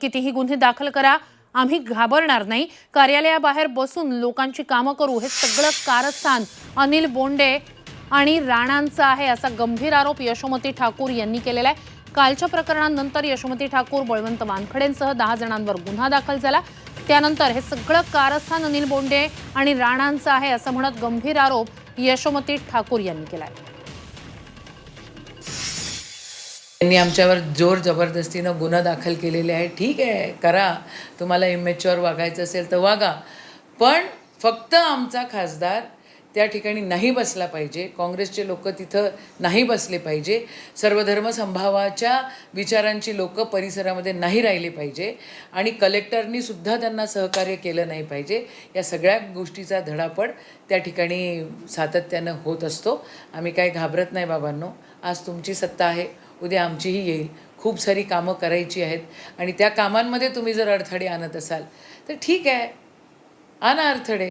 कितीही गुन्हे दाखल करा आम्ही घाबरणार नाही. कार्यालयाबाहेर बसून लोकांची कामं करू. हे सगळं कारस्थान अनिल बोंडे आणि राणांचं आहे असा गंभीर आरोप यशोमती ठाकूर यांनी केलेला आहे. कालच्या प्रकरणानंतर यशोमती ठाकूर बळवंत वानखडेंसह दहा जणांवर गुन्हा दाखल झाला. त्यानंतर हे सगळं कारस्थान अनिल बोंडे आणि राणांचं आहे असं म्हणत गंभीर आरोप यशोमती ठाकूर यांनी केला आहे त्यांनी आमच्यावर जोर जबरदस्तीनं गुन्हा दाखल केलेले आहे. ठीक आहे करा. तुम्हाला इमेच्युअर वागायचं असेल तर वागा. पण फक्त आमचा खासदार त्या ठिकाणी नाही बसला पाहिजे. काँग्रेसचे लोक तिथं नाही बसले पाहिजे. सर्वधर्म संभावाच्या विचारांची लोक परिसरामध्ये नाही राहिली पाहिजे. आणि कलेक्टरनी सुद्धा त्यांना सहकार्य केलं नाही पाहिजे. या सगळ्या गोष्टीचा धडापड त्या ठिकाणी सातत्यानं होत असतो. आम्ही काही घाबरत नाही बाबांनो. आज तुमची सत्ता आहे. उद्या आमचीही येईल. खूप सारी कामं करायची आहेत. आणि त्या कामांमध्ये तुम्ही जर अडथळे आणत असाल तर ठीक आहे. आणा अडथळे.